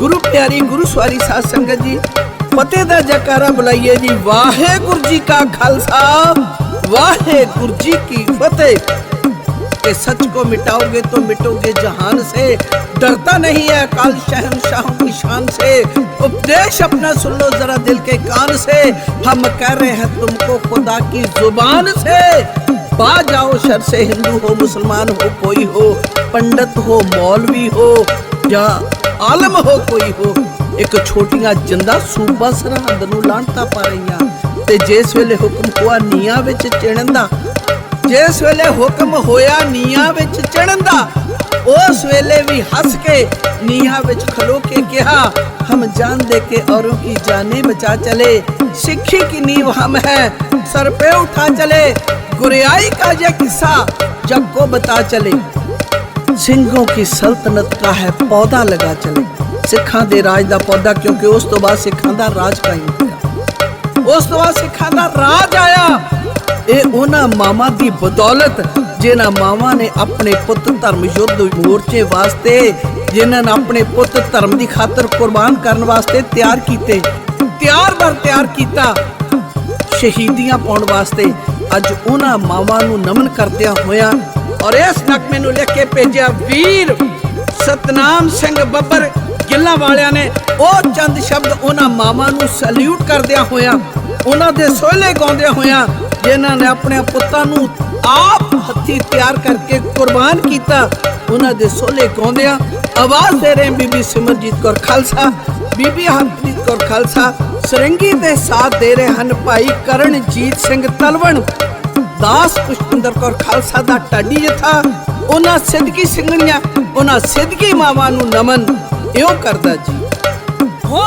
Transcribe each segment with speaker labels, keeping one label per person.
Speaker 1: ਗੁਰੂ ਪਿਆਰੀ ਗੁਰੂ ਸਵਾਰੀ ਸਾਧ ਸੰਗਤ ਜੀ ਫਤਿਹ ਦਾ ਜੈਕਾਰਾ ਬੁਲਾਈਏ ਜੀ ਵਾਹਿਗੁਰੂ ਜੀ ਕਾ ਖਾਲਸਾ ਵਾਹਿਗੁਰੂ ਜੀ ਕੀ ਫਤਿਹ कि सच को मिटाओगे तो मिटोगे जहान से डरता नहीं है काल शहनशाहों की शान से उपदेश अपना सुन लो जरा दिल के कान से हम कह रहे हैं तुमको खुदा की जुबान से बा जाओ शर से हिंदू हो मुसलमान हो कोई हो पंडित हो मौलवी हो या ਆਲਮ ਹੋ ਕੋਈ ਹੋ। ਇੱਕ ਛੋਟੀਆਂ ਜਿੰਦਾ ਸੂਬਾ ਸਰਹੰਦ ਨੂੰ ਲਾਂਟਾ ਪਾ ਰਹੀਆਂ। ਤੇ ਜਿਸ ਵੇਲੇ ਹੁਕਮ ਹੋਆ ਨੀਆਂ ਵਿੱਚ ਚਿਣਨ ਦਾ ਜਿਸ ਵੇਲੇ ਹੁਕਮ ਹੋਇਆ ਨੀਆਂ ਵਿੱਚ ਚੜਨ ਦਾ ਉਸ ਵੇਲੇ ਵੀ ਹੱਸ ਕੇ ਨੀਹਾਂ ਵਿੱਚ ਖਲੋ ਕੇ ਕਿਹਾ, ਹਮ ਜਾਣਦੇ ਕੇ ਔਰ ਕੀ ਜਾਨੇ ਬਚਾ ਚਲੇ। ਸਿੱਖੀ ਕੀ ਨੀਂਵ ਹਮ ਹੈ? सर पे उठा चले गुरियाई का यह किस्सा जग को बता चले ਸਿੰਘੋਂ ਕੀ ਸਲਤਨਤ का है ਪੌਦਾ ਲਗਾ ਚਲੇ। ਸਿੱਖਾਂ ਦੇ ਰਾਜ ਦਾ ਪੌਦਾ ਕਿਉਂਕਿ ਉਸ ਤੋਂ ਬਾਅਦ ਸਿੱਖਾਂ ਦਾ ਰਾਜ ਕਾਇਮ ਉਸ ਤੋਂ ਬਾਅਦ ਸਿੱਖਾਂ ਦਾ ਰਾਜ ਆਇਆ। ਇਹ ਉਹਨਾਂ ਮਾਵਾਂ ਦੀ ਬਦੌਲਤ ਜਿਨ੍ਹਾਂ ਮਾਵਾਂ ਨੇ ਆਪਣੇ ਪੁੱਤ ਧਰਮ ਯੁੱਧ ਮੋਰਚੇ ਵਾਸਤੇ, ਜਿਨ੍ਹਾਂ ਨੇ ਆਪਣੇ ਪੁੱਤ ਧਰਮ ਦੀ ਖਾਤਰ ਕੁਰਬਾਨ ਕਰਨ ਵਾਸਤੇ ਤਿਆਰ ਕੀਤੇ। ਤਿਆਰ ਬਰ ਤਿਆਰ ਕੀਤਾ। ਸ਼ਹੀਦੀਆਂ ਪਾਉਣ ਵਾਸਤੇ ਅੱਜ ਉਹਨਾਂ ਮਾਵਾਂ ਨੂੰ ਨਮਨ ਕਰਦਿਆਂ ਹੋਇਆਂ ਔਰ ਇਸ ਨਕਮੇ ਨੂੰ ਲਿਖ ਕੇ ਭੇਜਿਆ ਵੀਰ ਸਤਨਾਮ ਸਿੰਘ ਬੱਬਰ, ਗਿੱਲਾਂ ਵਾਲਿਆਂ ਨੇ। ਉਹ ਚੰਦ ਸ਼ਬਦ ਉਹਨਾਂ ਮਾਵਾਂ ਨੂੰ ਸੈਲੂਟ ਕਰਦਿਆਂ ਹੋਇਆਂ, ਉਹਨਾਂ ਦੇ ਸੋਹਲੇ ਗਾਉਂਦਿਆਂ ਹੋਇਆਂ, ਜਿਨ੍ਹਾਂ ਨੇ ਆਪਣੇ ਪੁੱਤਾਂ ਨੂੰ ਆਪ ਹੱਥੀ ਤਿਆਰ ਕਰਕੇ ਕੁਰਬਾਨ ਕੀਤਾ, ਉਹਨਾਂ ਦੇ ਸੋਹਲੇ ਗਾਉਂਦਿਆਂ। ਆਵਾਜ਼ ਦੇ ਰਹੇ ਬੀਬੀ ਸਿਮਰਜੀਤ ਕੌਰ ਖਾਲਸਾ, ਬੀਬੀ ਹਰਪ੍ਰੀਤ ਕੌਰ ਖਾਲਸਾ, ਸਰੰਗੀ ਦੇ ਸਾਥ ਦੇ ਰਹੇ ਹਨ ਭਾਈ ਕਰਨਜੀਤ ਸਿੰਘ ਤਲਵਣ। ਦਾਸ ਪੁਸ਼ਪਿੰਦਰ ਕੌਰ ਖਾਲਸਾ ਦਾ ਟਾਡੀ ਜਥਾ। ਉਹਨਾਂ ਸਿੱਧਕੀ ਸਿੰਘਣੀਆਂ, ਉਹਨਾਂ ਸਿੱਧਕੀ ਮਾਵਾਂ ਨੂੰ ਨਮਨ, ਇਉਂ ਕਰਦਾ ਜੀ।
Speaker 2: ਹੋ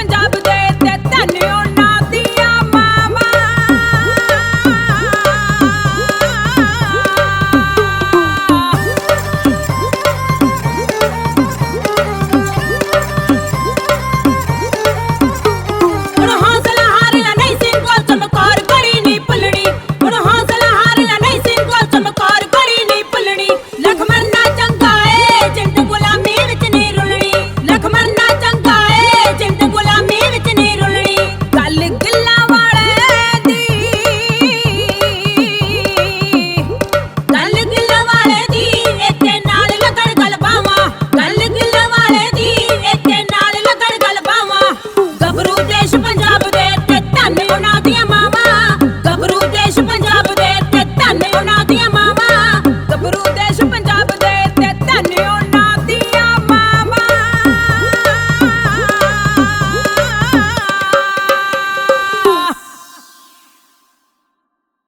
Speaker 2: ਪੰਜਾਬ ਦੇ ਤੇ ਧੰਨਿਓ добру.